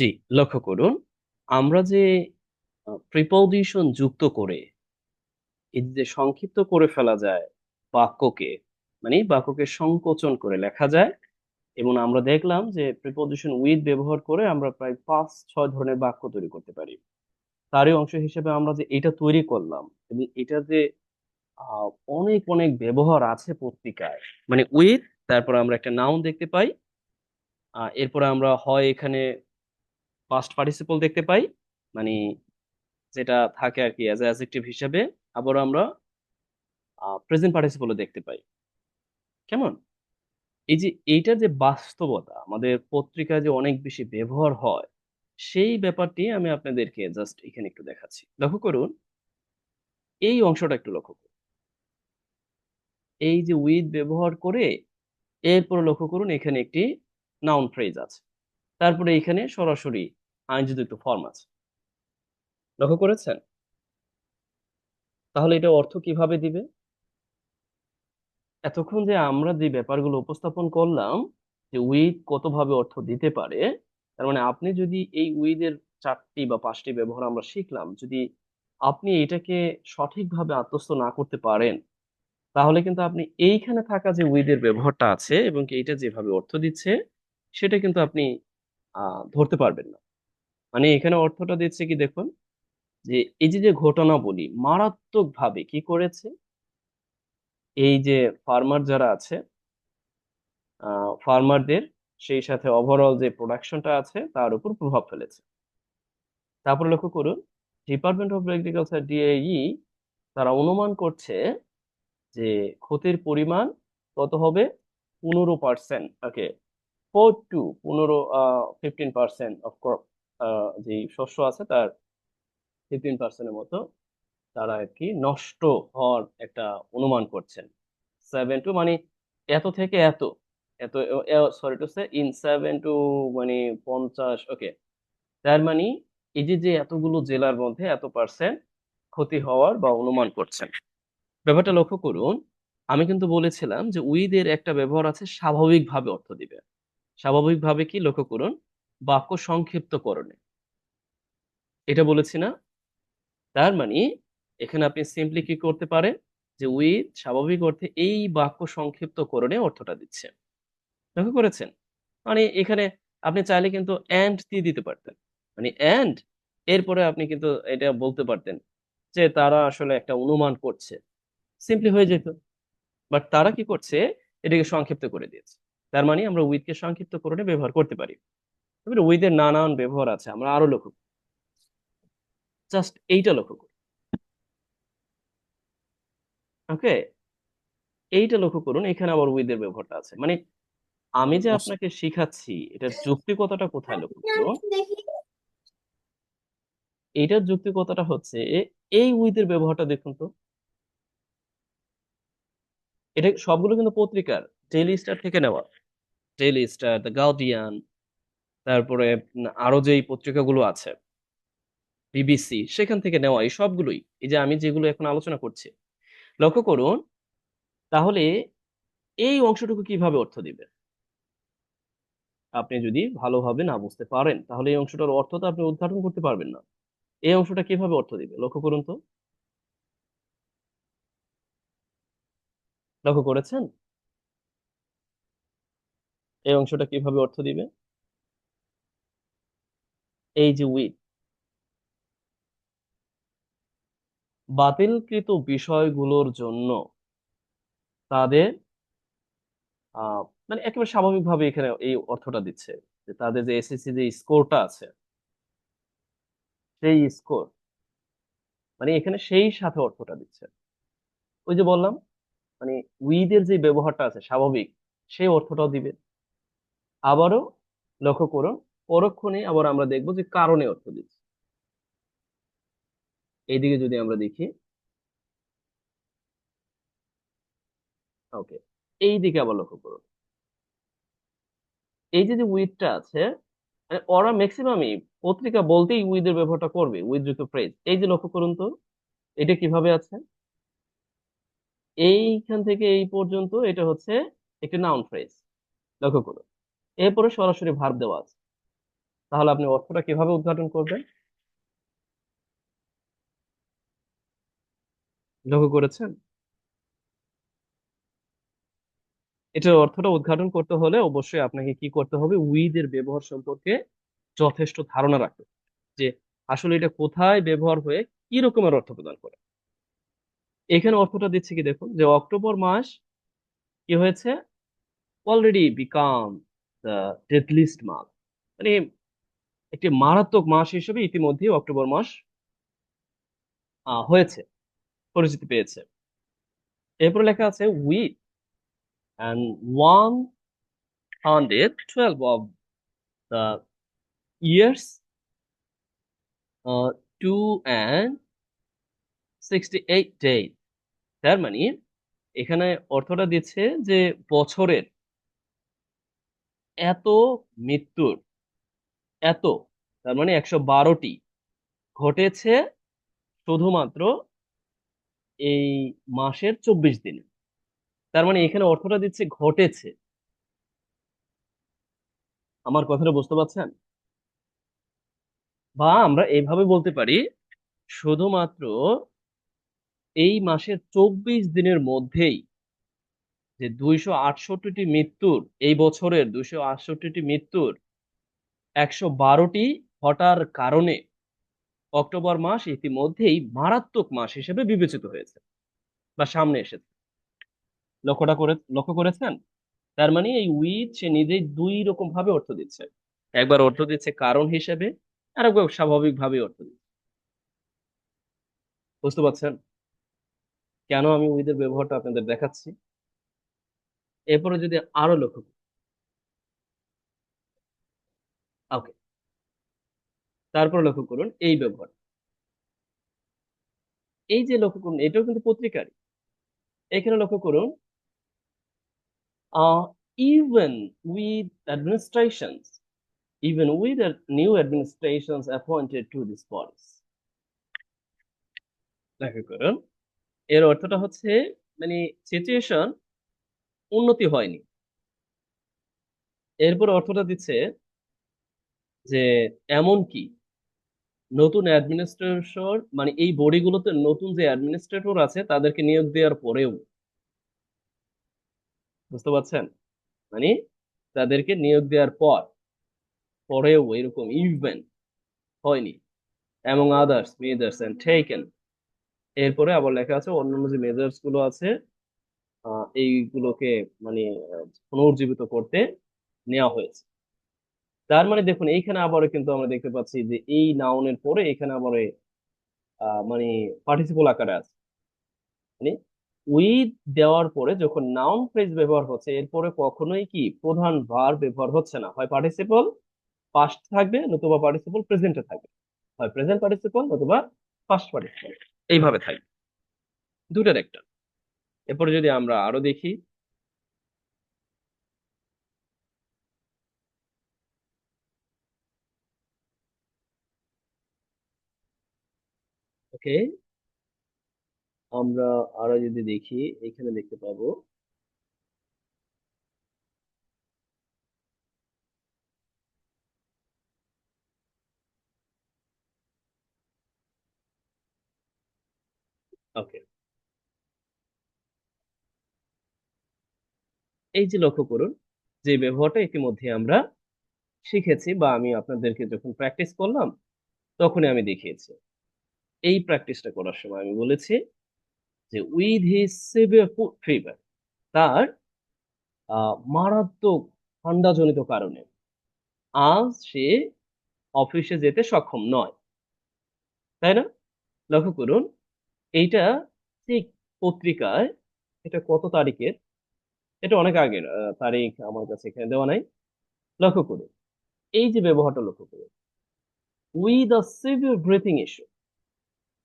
জি, লক্ষ্য করুন। আমরা যে প্রিপজিশন যুক্ত করে এই যে সংক্ষিপ্ত করে ফেলা যায় বাক্যকে, মানে বাক্যকে সংকোচন করে লেখা যায় এবং আমরা দেখলাম যে প্রিপজিশন উইথ ব্যবহার করে আমরা প্রায় ৫-৬ ধরনের বাক্য তৈরি করতে পারি। তারই অংশ হিসেবে আমরা যে এটা তৈরি করলাম এবং এটা যে অনেক, অনেক ব্যবহার আছে পত্রিকায়। মানে উইথ তারপর আমরা একটা নাউন দেখতে পাই। এরপরে আমরা হয় এখানে পাস্ট পার্টিসিপল দেখতে পাই। মানে যেটা থাকে আরকি অ্যাজ এ অ্যাডজেক্টিভ হিসেবে। আবারও আমরা প্রেজেন্ট পার্টিসিপল ও দেখতে পাই। কেমন? এই যে এইটার যে বাস্তবতা আমাদের পত্রিকায় যে অনেক বেশি ব্যবহার হয়, সেই ব্যাপারটি আমি আপনাদেরকে জাস্ট এখানে একটু দেখাচ্ছি। লক্ষ্য করুন এই অংশটা একটু লক্ষ্য করুন। এই যে উইথ ব্যবহার করে এরপরে লক্ষ্য করুন এখানে একটি নাউন ফ্রেজ আছে। তারপরে এখানে সরাসরি আইনযুক্ত ফর্ম আছে। লক্ষ্য করেছেন? তাহলে এটা অর্থ কীভাবে দিবে? এতক্ষণ যে আমরা যে ব্যাপারগুলো উপস্থাপন করলাম যে উইথ কতভাবে অর্থ দিতে পারে, তার মানে আপনি যদি এই উইথ এর ৪ টি বা ৫ টি ব্যবহার আমরা শিখলাম। যদি আপনি এটাকে সঠিকভাবে আত্মস্থ না করতে পারেন, তাহলে কিন্তু আপনি এইখানে থাকা যে উইদের ব্যবহারটা আছে এবং কি এইটা যেভাবে অর্থ দিচ্ছে, সেটা কিন্তু আপনি ধরতে পারবেন না। মানে এখানে অর্থটা দিচ্ছে কি দেখুন, যে এই যে, যে ঘটনাবলী মারাত্মকভাবে কি করেছে? এই যে ফার্মার যারা আছে ফার্মারদের সেই সাথে ওভারঅল যে প্রোডাকশনটা আছে তার উপর প্রভাব ফেলেছে। তারপরে লক্ষ্য করুন, ডিপার্টমেন্ট অফ এগ্রিকালচার ডিএই তারা অনুমান করছে যে ক্ষতির পরিমাণ কত হবে? ১৫% okay four two ১৫ uh 15% of crop যেই শস্য আছে তার 15% এর মতো তারা আর কি নষ্ট হওয়ার একটা অনুমান করছেন। সেভেন টু মানে এত থেকে এত, এত sorry to say in seven two মানে ৫০ ওকে। তার মানে এই যে, যে এতগুলো জেলার মধ্যে এত পার্সেন্ট ক্ষতি হওয়ার বা অনুমান করছেন। ব্যাপারটা লক্ষ্য করুন, আমি কিন্তু বলেছিলাম যে উইদের একটা ব্যবহার আছে স্বাভাবিকভাবে অর্থ দিবে। স্বাভাবিকভাবে কি লক্ষ্য করুন, বাক্য সংক্ষিপ্তকরণে। এটা বলেছি না? তার মানে এখানে আপনি সিম্পলি কি করতে পারেন? যে উইথ স্বাভাবিক অর্থে এই বাক্য সংক্ষিপ্ত সংক্ষিপ্তকরণে অর্থটা দিচ্ছে। লক্ষ্য করেছেন? মানে এখানে আপনি চাইলে কিন্তু অ্যান্ড দিয়ে দিতে পারতেন। মানে অ্যান্ড এরপরে আপনি কিন্তু এটা বলতে পারতেন যে তারা আসলে একটা অনুমান করছে। সিম্পলি হয়ে যেত। বাট তারা কি করছে? এটাকে সংক্ষিপ্ত করে দিয়েছে। তার মানে আমরা উইথ কে সংক্ষিপ্তকরণে ব্যবহার করতে পারি। এবারে উইথ এর নানান ব্যবহার আছে। আমরা আরও লক্ষ্য জাস্ট এইটা লক্ষ্য করুন। ওকে? এইটা লক্ষ্য করুন এখানে আবার উইথ এর ব্যবহারটা আছে। মানে আমি যে আপনাকে শিখাচ্ছি এটার যৌক্তিকতাটা কোথায় লক্ষ্য করুন? এইটার যৌক্তিকতাটা হচ্ছে এই উইথ এর ব্যবহারটা দেখুন তো। এটা সবগুলো কিন্তু পত্রিকার ডেইলি স্টার থেকে নেওয়া। ডেইলি স্টার, দ্য গার্ডিয়ান তারপরে আরও যেই পত্রিকাগুলো আছে বিবিসি সেখান থেকে নেওয়া এই সবগুলোই। এই যে আমি যেগুলো এখন আলোচনা করছি। লক্ষ্য করুন তাহলে এই অংশটুকু কীভাবে অর্থ দিবে? আপনি যদি ভালোভাবে না বুঝতে পারেন, তাহলে এই অংশটার অর্থ তো আপনি উদ্ঘাটন করতে পারবেন না। এই অংশটা কীভাবে অর্থ দিবে? লক্ষ্য করুন তো। লক্ষ্য করেছেন? এই অংশটা কীভাবে অর্থ দিবে? এই যে উইথ বাতিলকৃত বিষয়গুলোর জন্য তাদের মানে একেবারে স্বাভাবিকভাবে এখানে এই অর্থটা দিচ্ছে। যে তাদের যে এসএসসি যে স্কোরটা আছে, সেই স্কোর মানে এখানে সেই সাথে অর্থটা দিচ্ছে। ওই যে বললাম মানে উইদের যে ব্যবহারটা আছে স্বাভাবিক, সেই অর্থটাও দিবে। আবারও লক্ষ্য করুন, পরক্ষণে আবার আমরা দেখব যে কারণে অর্থ দিচ্ছে। এইদিকে যদি আমরা দেখি ওকে। এইদিকে আবার লক্ষ্য করুন। এই যে, উইথটা আছে মানে ওরা মেক্সিমামই পত্রিকা বলতেই উইথ এর ব্যবহারটা করবে। উইথ যুক্ত ফ্রেজ। এই যে লক্ষ্য করুন তো। এটা কীভাবে আছে? এইখান থেকে এই পর্যন্ত এটা হচ্ছে একটি নাউন ফ্রেজ। লক্ষ্য করুন। এরপরে সরাসরি ভার্ব দেওয়া আছে। তাহলে আপনি অর্থটা কীভাবে উদ্ঘাটন করবেন লক্ষ্য করেছেন? এটার অর্থটা উদ্ঘাটন করতে হলে অবশ্যই আপনাকে কি করতে হবে? উইথ এর ব্যবহার সম্পর্কে যথেষ্ট ধারণা রাখতে যে আসলে এটা কোথায় ব্যবহার হয়ে কি রকমের অর্থ প্রদান করে। এখানে অর্থটা দিচ্ছে কি দেখুন? যে অক্টোবর মাস কি হয়েছে? Already become the deadliest month মানে একটি মারাত্মক মাস হিসেবে ইতিমধ্যে অক্টোবর মাস হয়েছে। পরিচিতি পেয়েছে। এরপর লেখা আছে with and one hundred twelve of the years to and sixty eight day তার মানে এখানে অর্থটা দিচ্ছে যে বছরের এত মৃত্যুর, এত, তার মানে একশো বারোটি ঘটেছে শুধুমাত্র এই মাসের চব্বিশ দিনে। তার মানে এখানে অর্থটা দিচ্ছে ঘটেছে। আমার কথাটা বুঝতে পারছেন? বা আমরা এইভাবে বলতে পারি, শুধুমাত্র এই মাসের চব্বিশ দিনের মধ্যেই যে দুইশো আটষট্টিটি মৃত্যুর, এই বছরের দুইশো আটষট্টিটি মৃত্যুর একশো বারোটি ঘটার কারণে অক্টোবর মাস ইতিমধ্যেই মারাত্মক মাস হিসেবে বিবেচিত হয়েছে বা সামনে এসেছে। লক্ষ্যটা করে, লক্ষ্য করেছেন? তার মানে এই উইথ সে নিজেই দুই রকম ভাবে অর্থ দিচ্ছে। একবার অর্থ দিচ্ছে কারণ হিসেবে আর একবার স্বাভাবিক ভাবে অর্থ দিচ্ছে। বুঝতে পারছেন? কেন আমি উইথের ব্যবহারটা আপনাদের দেখাচ্ছি? এরপরে যদি আরও লক্ষ্য ওকে। তারপর লক্ষ্য করুন এই ব্যবহার। এই যে লক্ষ্য করুন এটাও কিন্তু পত্রিকারই এখানে লক্ষ্য করুন even with administrations, even with the new administrations appointed to this লক্ষ্য করুন এর অর্থটা হচ্ছে মানে সিচুয়েশন উন্নতি হয়নি। এরপর অর্থটা দিচ্ছে যে এমন কি নতুন অ্যাডমিনিস্ট্রেশন মানে এই বডিগুলোতে নতুন যে অ্যাডমিনিস্ট্রেটর আছে, তাদেরকে নিয়োগ দেওয়ার পরেও, বুঝতে পারছেন? মানে তাদেরকে নিয়োগ দেওয়ার পর, পরেও এরকম ইভেন হয়নি এবং আদার্স মেজার্স এন্ড টেকেন এরপরে আবার লেখা আছে, অন্যান্য যে মেজার্সগুলো আছে এইগুলোকে মানে পুনর্জীবিত করতে নেওয়া হয়েছে। তার মানে দেখুন, এইখানে আবারও কিন্তু আমরা দেখতে পাচ্ছি যে এই নাউনের পরে এখানে আবার মানে পার্টিসিপল আকারে আছে। মানে উইথ দেওয়ার পরে যখন নাউন ফ্রেজ ব্যবহার হচ্ছে এরপরে কখনোই কি প্রধান ভার ব্যবহার হচ্ছে না। হয় পার্টিসিপল পাস্ট থাকবে, নতুবা পার্টিসিপল প্রেজেন্টে থাকবে। হয় প্রেজেন্ট পার্টিসিপল নতুবা পাস্ট পার্টিসিপল এইভাবে থাকবে। দুটার একটা। এরপরে যদি আমরা আরও দেখি ওকে, আমরা আরও যদি দেখি, এখানে দেখতে পাবো। এই যে লক্ষ্য করুন, যে ব্যবহারটা ইতিমধ্যে আমরা শিখেছি বা আমি আপনাদেরকে যখন প্র্যাকটিস করলাম, তখনই আমি দেখিয়েছি। এই প্র্যাকটিসটা করার সময় আমি বলেছি যে উইথ হিজ সিভিয়ার ফিভার তার মারাত্মক ঠান্ডাজনিত কারণে আজ সে অফিসে যেতে সক্ষম নয়। তাই না? লক্ষ্য করুন, এইটা ঠিক পত্রিকায়, এটা কত তারিখের? এটা অনেক আগের তারিখ আমার কাছে এখানে দেওয়া নাই। লক্ষ্য করুন, এই যে ব্যবহারটা লক্ষ্য করুন with a severe breathing issue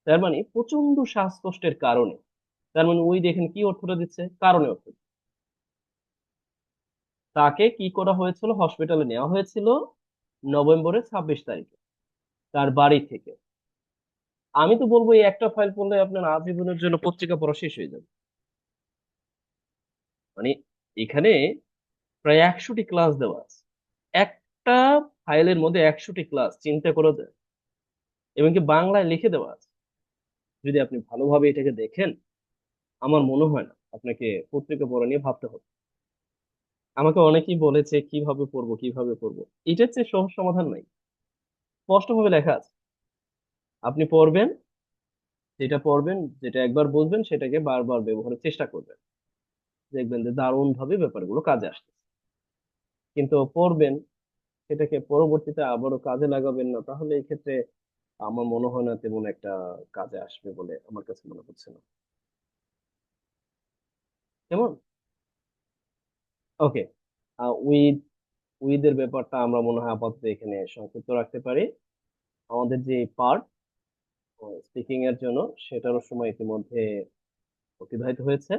তার মানে প্রচণ্ড শ্বাসকষ্টের কারণে। তার মানে উই দেখেন কি অর্থটা দিচ্ছে? কারণে অর্থ। তাকে কি করা হয়েছিল? হসপিটালে নেওয়া হয়েছিল নভেম্বরের ছাব্বিশ তারিখে, তার বাড়ি থেকে। আমি তো বলব এই একটা ফাইল পড়লে আপনার আজীবনের জন্য পত্রিকা পড়া শেষ হয়ে যাবে। মানে এখানে প্রায় একশোটি ক্লাস দেওয়া আছে। একটা ফাইলের মধ্যে একশোটি ক্লাস চিন্তা করা যায় এবং কি বাংলায় লিখে দেওয়া আছে। যদি আপনি ভালোভাবে এটাকে দেখেন, আমার মনে হয় না আপনাকে পত্রিকা পড়া নিয়ে ভাবতে হবে। আমাকে অনেকেই বলেছে কীভাবে পড়ব কীভাবে পড়ব? এটার চেয়ে সহজ সমাধান নাই। স্পষ্টভাবে লেখা আছে। আপনি পড়বেন, যেটা পড়বেন, যেটা একবার বুঝবেন সেটাকে বারবার ব্যবহারের চেষ্টা করবেন। দেখবেন যে দারুণ ভাবে ব্যাপারগুলো কাজে আসছে। কিন্তু পড়বেন, সেটাকে পরবর্তীতে আবারও কাজে লাগাবেন না, তাহলে এই ক্ষেত্রে আমার মনে হয় না তেমন একটা কাজে আসবে বলে আমার কাছে মনে হচ্ছে না। কেমন? ওকে উইথ উইথের ব্যাপারটা আমরা মনে হয় আপাতত এখানে সংক্ষিপ্ত রাখতে পারি। আমাদের যে পার্ট স্পিকিং এর জন্য সেটারও সময় ইতিমধ্যে অতিবাহিত হয়েছে।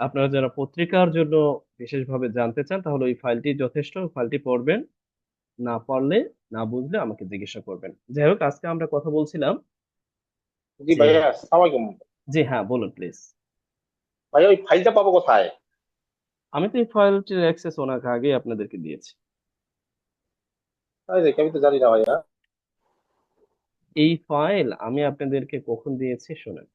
আপনারা যারা পত্রিকার জন্য বিশেষভাবে জানতে চান তাহলে ওই ফাইলটি যথেষ্ট, ফাইলটি পড়বেন। না পারলে না বুঝলে আমাকে জিজ্ঞাসা করবেন। যাই হোক আজকে আমরা কথা বলছিলাম জি ভাইয়া আসসালামু আলাইকুম। জি হ্যাঁ বলুন প্লিজ ভাইয়া ওই ফাইলটা পাবো কোথায়? আমি তো এই ফাইলটির অ্যাক্সেস অনেক আগে আপনাদেরকে দিয়েছি। তাই দেখি আমি তো জানি না ভাইয়া। এই ফাইল আমি আপনাদেরকে কখন দিয়েছি শোনেন।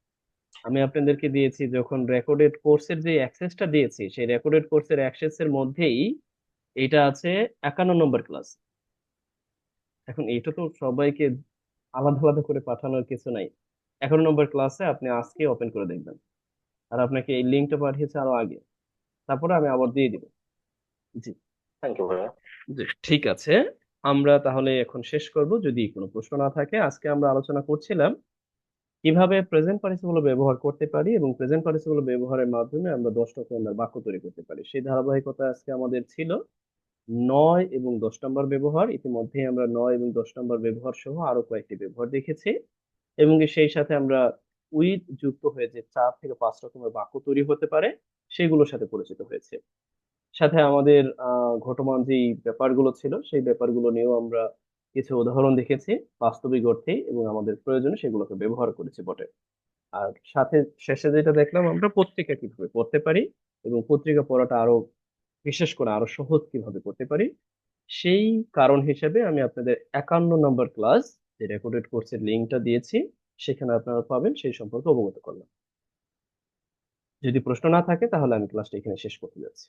আমি আপনাদেরকে দিয়েছি যখন রেকর্ডেড কোর্সের যে অ্যাক্সেসটা দিয়েছি সেই রেকর্ডেড কোর্সের অ্যাক্সেসের মধ্যেই এটা আছে একান্ন নম্বর ক্লাস এখন এটা তো সবাইকে আলাদা আলাদা করে পাঠানোর কিছু নাই। একান্ন নম্বর ক্লাসে আপনি আজকে ওপেন করে দেখবেন। আর আপনাকে এই লিঙ্কটা পাঠিয়েছে আরও আগে। তারপরে আমি আবার দিয়ে দিব। জি। থ্যাংক ইউ ভাইয়া জি ঠিক আছে। আমরা তাহলে এখন শেষ করব। যদি কোনো প্রশ্ন না থাকে আজকে আমরা আলোচনা করছিলাম কীভাবে প্রেজেন্ট পার্টিসিপল ব্যবহার করতে পারি এবং প্রেজেন্ট পার্টিসিপল ব্যবহারের মাধ্যমে আমরা দশটা ফর্মের বাক্য তৈরি করতে পারি। সেই ধারাবাহিকতা আজকে আমাদের ছিল। নয় এবং দশ নম্বর ব্যবহার। ইতিমধ্যে আমরা নয় এবং দশ নম্বর ব্যবহার সহ আরও কয়েকটি ব্যবহার দেখেছি এবং সেই সাথে আমরা উইথ যুক্ত হয়ে যে চার থেকে পাঁচ রকমের বাক্য তৈরি হতে পারে, সেগুলোর সাথে পরিচিত হয়েছে। সাথে আমাদের ঘটমান যেই ব্যাপারগুলো ছিল, সেই ব্যাপারগুলো নিয়েও আমরা কিছু উদাহরণ দেখেছি বাস্তবিক অর্থে এবং আমাদের প্রয়োজনে সেগুলোকে ব্যবহার করেছি বটে। আর সাথে শেষে যেটা দেখলাম, আমরা পত্রিকা কীভাবে পড়তে পারি এবং পত্রিকা পড়াটা আরও বিশেষ করে আরও সহজ কীভাবে করতে পারি, সেই কারণ হিসেবে আমি আপনাদের একান্ন নম্বর ক্লাস যে রেকর্ডেড কোর্সের লিঙ্কটা দিয়েছি, সেখানে আপনারা পাবেন সেই সম্পর্কে অবগত করলাম। যদি প্রশ্ন না থাকে, তাহলে আমি ক্লাসটা এখানে শেষ করতে যাচ্ছি।